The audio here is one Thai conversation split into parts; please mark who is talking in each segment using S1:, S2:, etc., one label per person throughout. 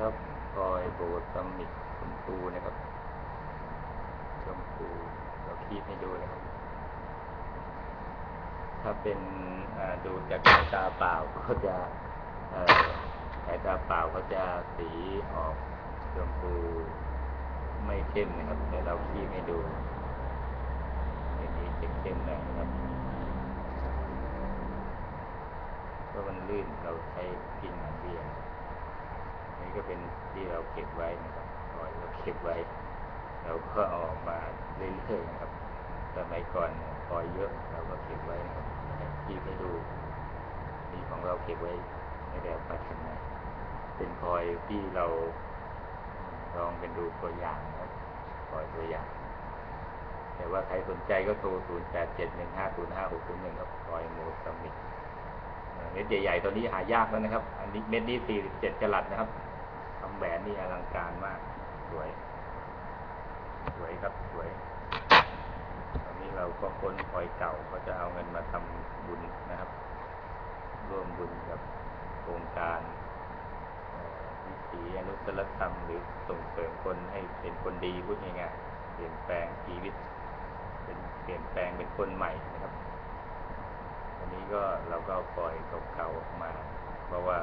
S1: ครับพลอยโบสถ์สมิทชมพูนะครับ ชมพูเราคีบให้ดูนะครับ ถ้าเป็นดูจากสายตาเปล่าก็จะสายตาเปล่าก็จะสีออกชมพูไม่เข้มนะครับ แต่เราคีบให้ดูอันนี้จะเข้มหน่อยนะครับเพราะมันลื่นเราใช้พินอันเดียวนี่ ก็เป็นที่เราเก็บไว้นะครับพอเราเก็บไว้เราก็ออกมาเรื่อยๆนะครับสมัยก่อนเนี่ยเยอะเราก็เก็บไว้นะครับที่ให้ดูนี่ของเราเก็บไว้ไม่ได้เอาไปทำไหนเป็นพลอยที่เราลองเป็นดูตัวอย่างนะครับพลอยตัวอย่าง แต่ว่าใครสนใจก็โทร 0 8 7 1 5 0 5 6 0 1 ครับพลอยโมสมิกเม็ดใหญ่ๆตัวนี้หายากแล้วนะครับ อันนี้เม็ดนี้47กะลัดนะครับ แหวนนี่อลังการมาก สวย สวยครับสวยตอนนี้เราก็ค้นพลอยเก่าเขาจะเอาเงินมาทำบุญนะครับ ร่วมบุญกับโครงการเอ่อวิถีอนุสรธรรมหรือส่งเสริมคนให้เป็นคนดีพูดง่ายๆเปลี่ยนแปลงชีวิต เป็นเปลี่ยนแปลงเป็นคนใหม่นะครับอันนี้ก็เราก็ปล่อยเก่าๆออกมา เพราะว่า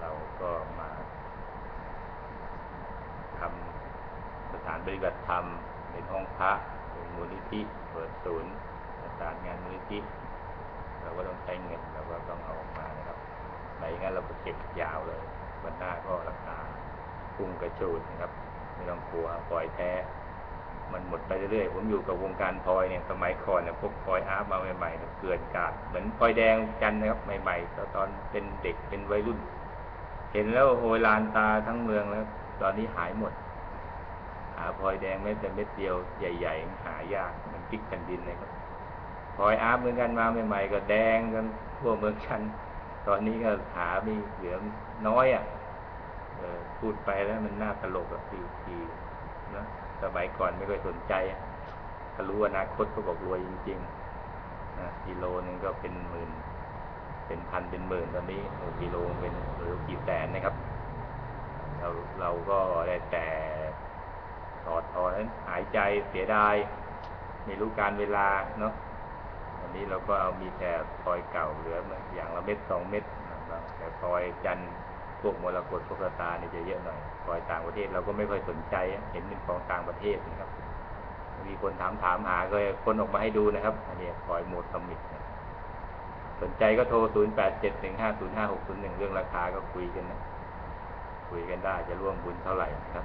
S1: เราก็มาทำสถาน ปฏิบัติธรรมเป็นห้องพระเป็นมูลนิธิเปิดศูนย์ประสานงานมูลนิธิเราก็ต้องใช้เงินเราก็ต้องเอาออกมานะครับไม่งั้นเราก็เก็บยาวเลยวันหน้าก็ราคาพุ่งกระชูดนะครับไม่ต้องกลัวปล่อยแท้ มันหมดไปเรื่อยๆผมอยู่กับวงการพลอยเนี่ยสมัยก่อนเนี่ยพวกพลอยอาร์มาใหม่ๆเนี่ยเกลื่อนกาดเหมือนพลอยแดงกันนะครับใหม่ๆตอนเป็นเด็กเป็นวัยรุ่น เห็นแล้วโหยลานตาทั้งเมืองแล้ว ตอนนี้หายหมด หาพลอยแดงแม้แต่เม็ดเดียวใหญ่ๆหายากเหมันพริกแผ่นดินเลยครับพลอยอาร์เหมือนกันมาใหม่ๆก็แดงกันทั่วเมืองชัน ตอนนี้ก็หามีเหลือน้อยอะออพูดไปแล้วมันน่าตลกอะทีทีนะสมัยก่อนไม่ค่อยสนใจอะถ้ารู้อนาคตก็บอกรวยจริงๆนะกิโลนึงก็เป็นหมื่น เป็นพันเป็นหมื่นตอนนี้กิโลเป็นหรือกี่แสนนะครับ เราเราก็ได้แต่ ถอดถอนหายใจเสียดายไม่รู้การเวลาเนาะอันนี้เราก็เอามีแต่พลอยเก่าเหลืออย่างละเม็ดสองเม็ดแต่พลอยจันพวกมรกตพวกกรตาเนี่จะเยอะหน่อยพลอยต่างประเทศเราก็ไม่ค่อยสนใจเห็นเป็นของต่างประเทศนะครับ มีคนถามถามหาก็คนออกมาให้ดูนะครับ อันนี้พลอยโมดสมิธนะสนใจก็โทร 0 8 7 1 5 0 5 6 0 1 เรื่องราคาก็คุยกันนะ คุยกันได้จะร่วมบุญเท่าไหร่นะครับ